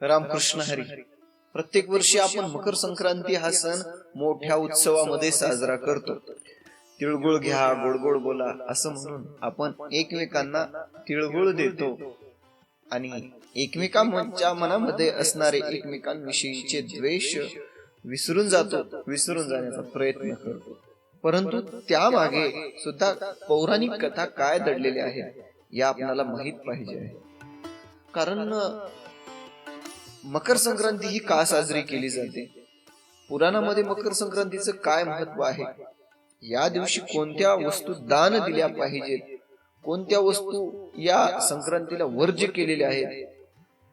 रामकृष्ण हरी. प्रत्येक वर्षी आपण मकर संक्रांती हा सण मोठ्या उत्सवामध्ये साजरा करतो. तिळगुळ घ्या गोड गोड बोला असं म्हणून आपण एकमेकांना तिळगुळ देतो. आणि एकमेकांच्या मनामध्ये असणारे एकमेकांविषयीचे द्वेष विसरून जातो विसरून जाण्याचा प्रयत्न करतो. परंतु त्यामागे सुद्धा पौराणिक कथा काय दडलेल्या आहेत या आपल्याला माहीत पाहिजे आहे. कारण मकर संक्रांती ही का साजरी केली जाते? पुराणामध्ये मकर संक्रांतीचं काय महत्त्व आहे? या दिवशी कोणत्या वस्तू दान दिल्या पाहिजेत? कोणत्या वस्तू या संक्रांतीला वर्ज्य केलेल्या आहेत?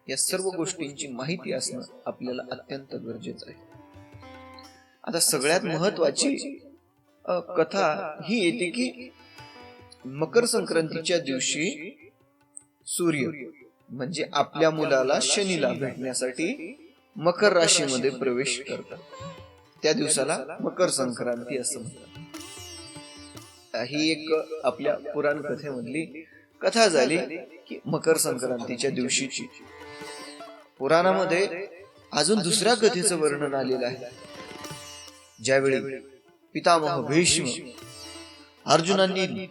या सर्व गोष्टींची माहिती असणं आपल्याला अत्यंत गरजेचं आहे. आता सगळ्यात महत्वाची कथा ही येते की मकर संक्रांतीच्या दिवशी सूर्य. म्हणजे आपल्या मुलाला शनीला भेटण्यासाठी मकर राशीमध्ये प्रवेश करतात. त्या दिवसाला मकर संक्रांती असं म्हणतात. ही एक आपल्या पुराण कथेमधली कथा झाली की मकर संक्रांतीच्या दिवशीची. पुराणामध्ये अजून दुसऱ्या कथेचं वर्णन आलेलं आहे. ज्यावेळी पितामह भीष्म अर्जुनांनी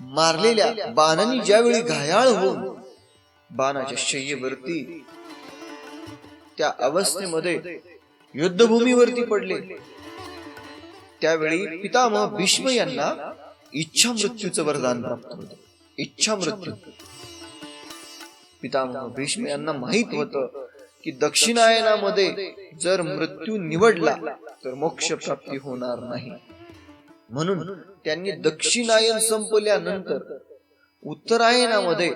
मारलेल्या बाणांनी ज्यावेळी घायाळ होऊन बाणाच्या शय्येवरती. त्या अवस्थेमध्ये युद्धभूमीवरती पडले. त्यावेळी पितामह भीष्म यांना इच्छा मृत्यूचं वरदान प्राप्त होत. इच्छा मृत्यू पितामह भीष्म यांना माहीत होत की दक्षिणायनामध्ये जर मृत्यू निवडला तर मोक्ष प्राप्ती होणार नाही. म्हणून त्यांनी दक्षिणायन संपल्यानंतर उत्तरायणामध्ये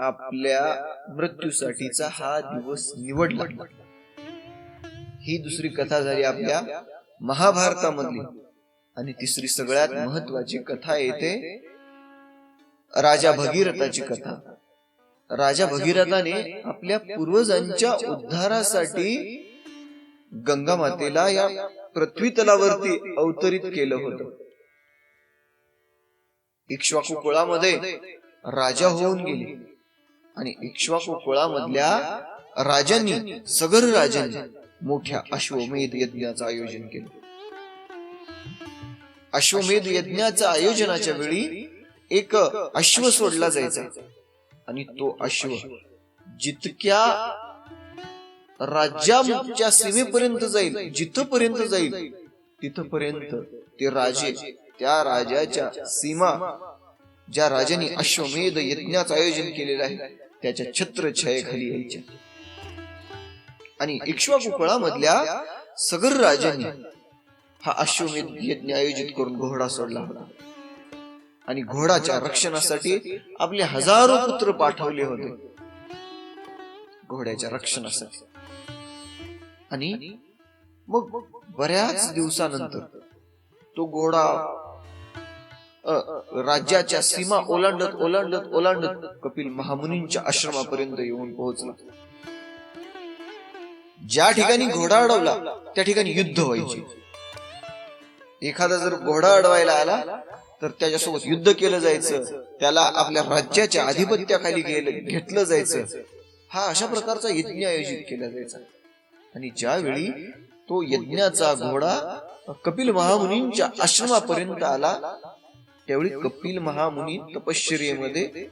आपल्या मृत्यूसाठीचा हा दिवस निवडला. ही दुसरी कथा झाली आपल्या महाभारतामधली आणि तिसरी सगळ्यात महत्वाची कथा येते राजा भगीरथाची कथा. राजा भगीरथाने आपल्या पूर्वजांच्या उद्धारासाठी गंगा मातेला या पृथ्वी तलावरती अवतरित केलं होतं. इक्ष्वाकू कुळामध्ये राजा होऊन गेले. आणि इक्ष्वाकू कुळामधल्या राजांनी सगर राजांनी मोठ्या अश्वमेध यज्ञाचं आयोजन केलं. अश्वमेध यज्ञाच्या आयोजनाच्या वेळी एक अश्व सोडला जायचा. आणि तो अश्व जितक्या राज्याच्या सीमेपर्यंत जाईल जिथपर्यंत जाईल तिथपर्यंत ते राजे त्या राजाच्या सीमा ज्या राजाने अश्वमेध यज्ञाचं आयोजन केलेलं आहे त्याच्या छत्रछायेखाली यायच्या. आणि इक्ष्वाकू कुळामधल्या सगर राजांनी हा अश्वमेध यज्ञ आयोजित करून घोडा सोडला होता. आणि घोडाच्या रक्षणासाठी आपले हजारो पुत्र पाठवले होते. घोड्याच्या रक्षणासाठी. आणि मग बऱ्याच दिवसानंतर तो घोडा राज्याच्या सीमा ओलांडत ओलांडत ओलांडत कपिल महामुनींच्या आश्रमापर्यंत येऊन पोहोचला. ज्या ठिकाणी घोडा अडवला त्या ठिकाणी युद्ध व्हायचे. एखादा जर घोडा अडवायला आला तर त्याच्यासोबत युद्ध केलं जायचं. त्याला आपल्या राज्याच्या आधिपत्याखाली घेतलं जायचं. हा अशा प्रकारचा यज्ञ आयोजित केला जायचा. आणि ज्यावेळी तो यज्ञाचा घोडा कपिल महामुनींच्या आश्रमापर्यंत आला त्यावेळी कपिल महामुनी तपश्चर्येमध्ये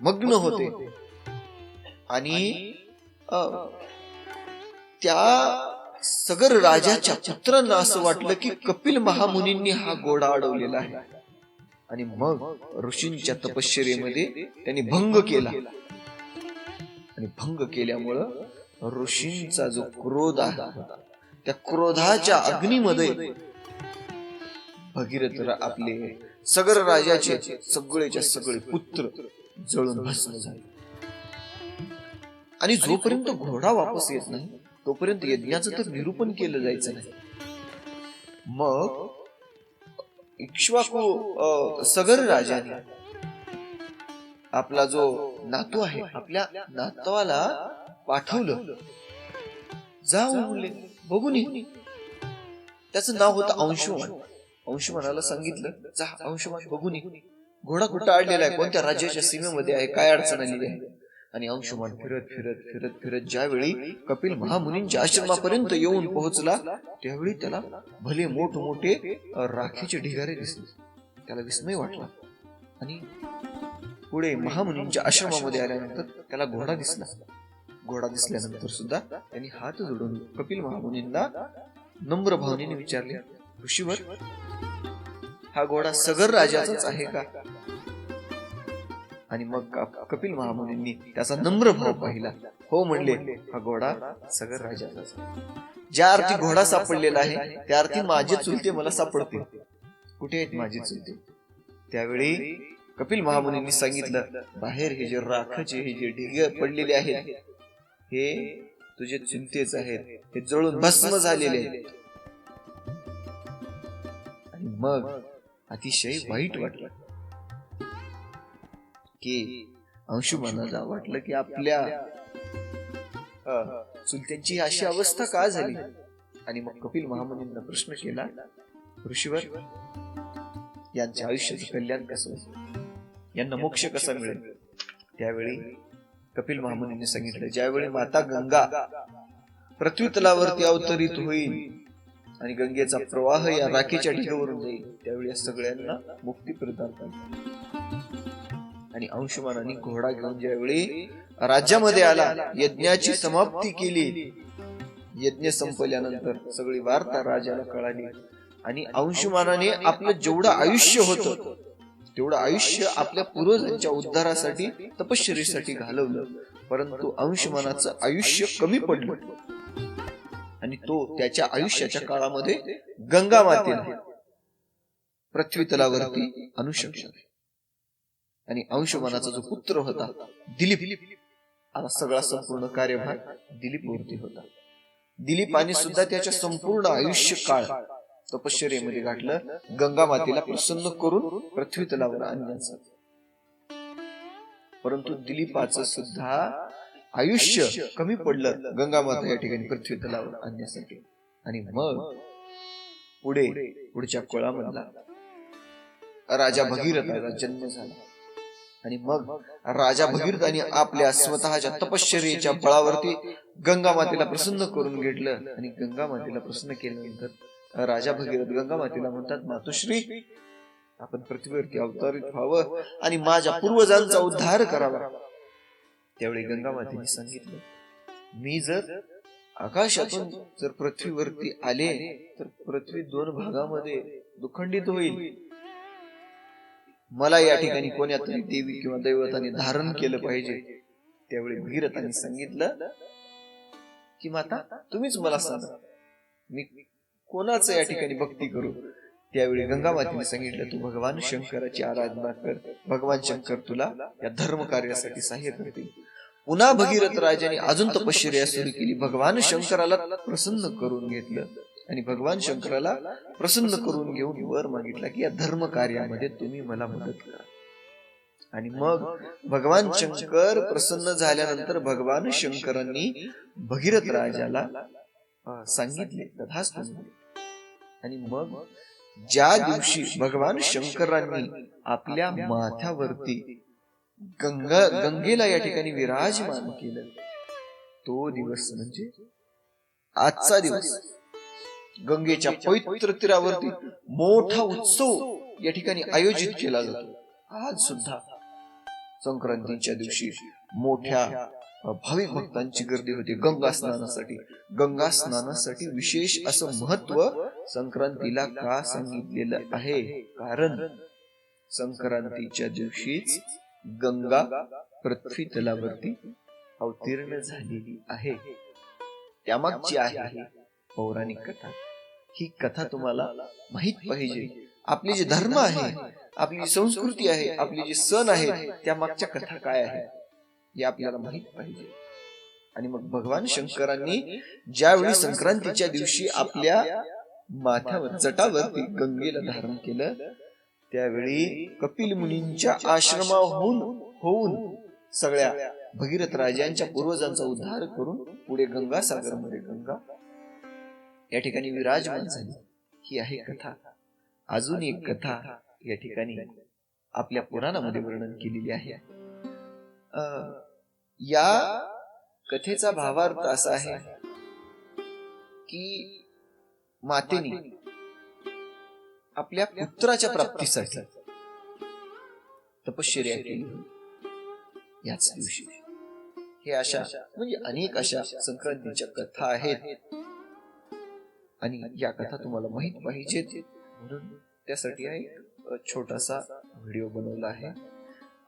मग्न होते. आणि त्या सगर राजाच्या पुत्रांना असं वाटलं की कपिल महामुनींनी हा घोडा अडवलेला आहे. आणि मग ऋषींच्या तपश्चर्येमध्ये त्यांनी भंग केला. आणि भंग केल्यामुळं ऋषींचा जो क्रोध आहे त्या क्रोधाच्या अग्नीमध्ये भगीरथ आपले सगर राजाचे सगळेच्या सगळे पुत्र जळून भस्म झाले. आणि जोपर्यंत घोडा वापस येत नाही तोपर्यंत यज्ञाचं तर निरूपण केलं जायचं नाही. मग इक्ष्वाकू सगर राजाने आपला जो नातू आहे आपल्या नातवाला पाठवलं. जाऊ म्हणले बघून त्याचं नाव होतं अंशुमान. अंशुमानाला सांगितलं जा अंशुमान बघून घोडा कुठं अडलेला आहे? कोणत्या राज्याच्या सीमेमध्ये आहे? काय अडचण आलेली आहे? आणि अंशुमान फिरत फिरत फिरत फिरत ज्यावेळी कपिल महामुनींच्या आश्रमापर्यंत येऊन पोहोचला त्यावेळी त्याला भले मोठमोठे राखीचे ढिगारे दिसले. त्याला विस्मय वाटला. आणि पुढे महामुनींच्या आश्रमामध्ये आल्यानंतर त्याला घोडा दिसला. घोडा दिसल्यानंतर सुद्धा त्यांनी हात जोडून कपिल महामुनींना नम्र भावनेने विचारले. ऋषीवर हा घोडा सगर राजाचाच आहे का? आणि मग कपिल महामुनींनी त्याचा नम्र भाव पाहिला. हो म्हणले हा घोडा सगर राजाचाच ज्या अर्थी घोडा सापडलेला आहे त्या अर्थी माझे चुलते मला सापडतील. कुठे आहेत माझे चुलते? त्यावेळी कपिल महामुनींनी सांगितलं बाहेर हे जे राखाचे हे जे ढिग पडलेले आहेत हे तुझे चुलतेच आहेत. हे जळून भस्म झालेले आहेत. आणि मग अतिशय वाईट वाटलं. की अंशुमानाला वाटलं की आपल्या चुलत्यांची अशी अवस्था का झाली? आणि मग कपिल महामुनींना प्रश्न केला ऋषीवर यांच्या आयुष्याचं कल्याण कसं? यांना मोक्ष कसा मिळेल? त्यावेळी कपिल महामुनींनी सांगितलं ज्यावेळी माता गंगा पृथ्वी तलावरती अवतरित होईल आणि गंगेचा प्रवाह या राखीच्या ढिगावरून जाईल. त्यावेळी या सगळ्यांना मुक्ती प्रदान आणि अंशुमानाने घोडा घेऊन ज्यावेळी राज्यामध्ये आला यज्ञाची समाप्ती केली. यज्ञ संपल्यानंतर सगळी वार्ता राजाला कळाली. आणि अंशुमानाने आपलं जेवढं आयुष्य होतं तेवढं आयुष्य आपल्या पूर्वजांच्या उद्धारासाठी तपश्चरीसाठी घालवलं. परंतु अंशुमानाचं आयुष्य कमी पडलं. आणि तो त्याच्या आयुष्याच्या काळामध्ये गंगा मातेला पृथ्वी तलावरती आणू शकला आणि अंशुमानाचा जो पुत्र होता दिलीप आता सगळा संपूर्ण कार्यभार दिलीप वरती होता. दिलीपाने सुद्धा त्याच्या संपूर्ण आयुष्य काळ तपश्चर्येमध्ये गाठलं गंगा मातेला प्रसन्न करून पृथ्वी तलावर आणण्याचं परंतु दिलीपाचं सुद्धा आयुष्य कमी पडलं गंगा माता या ठिकाणी पृथ्वी तलावर आणण्यासाठी. आणि मग पुढे पुढच्या कुळामधला राजा भगीरथाचा जन्म झाला. आणि मग राजा भगीरथाने आपल्या स्वतःच्या तपश्चर्येच्या बळावरती गंगा मातेला प्रसन्न करून घेतलं आणि गंगा मातेला प्रसन्न केल्यानंतर राजा भगीरथ गंगा मातेला म्हणतात मातोश्री आपण पृथ्वीवरती अवतरित व्हावं आणि माझ्या पूर्वजांचा उद्धार करावा. त्यावेळी गंगा मातेने सांगितलं मी जर आकाशातून जर पृथ्वीवरती आले तर पृथ्वी दोन भागामध्ये दुखंडित होईल. मला या ठिकाणी कोण्या तरी देवी किंवा दैवताने धारण केलं पाहिजे. त्यावेळी भगीरथाने सांगितलं की माता तुम्हीच मला सांगा मी कोणाचं या ठिकाणी भक्ती करू? त्यावेळी गंगा मातेने सांगितलं तू भगवान शंकराची आराधना कर भगवान शंकर तुला या धर्म कार्यासाठी सहाय्य करतील. पुन्हा भगीरथ राजाने अजून तपश्चर्या सुरू केली. भगवान शंकराला प्रसन्न करून घेतलं. आणि भगवान शंकराला प्रसन्न करून घेऊन वर मागितला की या धर्म कार्यामध्ये तुम्ही मला मदत करा. आणि मग भगवान शंकर प्रसन्न झाल्यानंतर भगवान शंकरांनी भगीरथ राजाला सांगितले म्हणले. आणि मग ज्या दिवशी भगवान शंकरांनी आपल्या माथ्यावरती गंगा गंगेला या ठिकाणी विराजमान केलं. तो दिवस म्हणजे आजचा दिवस. गंगेच्या पवित्र तीरावरती मोठा उत्सव या ठिकाणी आयोजित केला जातो. आज सुद्धा संक्रांतीच्या दिवशी मोठ्या भाविक भक्तांची गर्दी होती गंगा स्नानासाठी गंगा स्नानासाठी विशेष असं महत्त्व संक्रांतीला का सांगितलेलं आहे? कारण संक्रांतीच्या दिवशीच गंगा पृथ्वी तलावरती अवतीर्ण झालेली आहे. त्यामागची आहे पौराणिक कथा. ही कथा तुम्हाला माहीत पाहिजे. आपले जे धर्म आहे आपली जी संस्कृती आहे आपले जे सण आहेत त्या मागच्या कथा काय आहे हे आपल्याला माहीत पाहिजे. आणि मग भगवान शंकरांनी ज्यावेळी संक्रांतीच्या दिवशी आपल्या माथ्यावर जटावरती गंगेला धारण केलं त्यावेळी कपिल मुनींच्या आश्रमाहून होऊन सगळ्या भगीरथ राजांच्या पूर्वजांचा उद्धार करून पुढे गंगासागरमध्ये गंगा या ठिकाणी विराजमान झाली ही आहे कथा. अजून एक कथा या ठिकाणी आपल्या पुराणामध्ये वर्णन केलेली आहे. या कथेचा भावार्थ असा आहे की मातेने आपल्या पुत्राच्या प्राप्तीसाठी. तपश्चर्या केली. याच दिवशी. हे अशा म्हणजे अनेक अशा संक्रांतीच्या कथा आहेत. आणि या कथा तुम्हाला माहीत पाहिजेत. म्हणून त्यासाठी एक छोटासा व्हिडिओ बनवला आहे.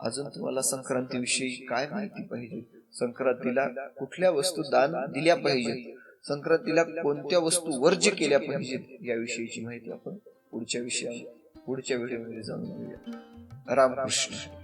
अजून तुम्हाला संक्रांतीविषयी काय माहिती पाहिजे? संक्रांतीला कुठल्या वस्तू दान दिल्या पाहिजेत? संक्रांतीला कोणत्या वस्तू वर्ज्य केल्या पाहिजेत? याविषयीची माहिती आपण पुढच्या विषया पुढच्या व्हिडिओमध्ये जाणून घेऊया रामकृष्ण.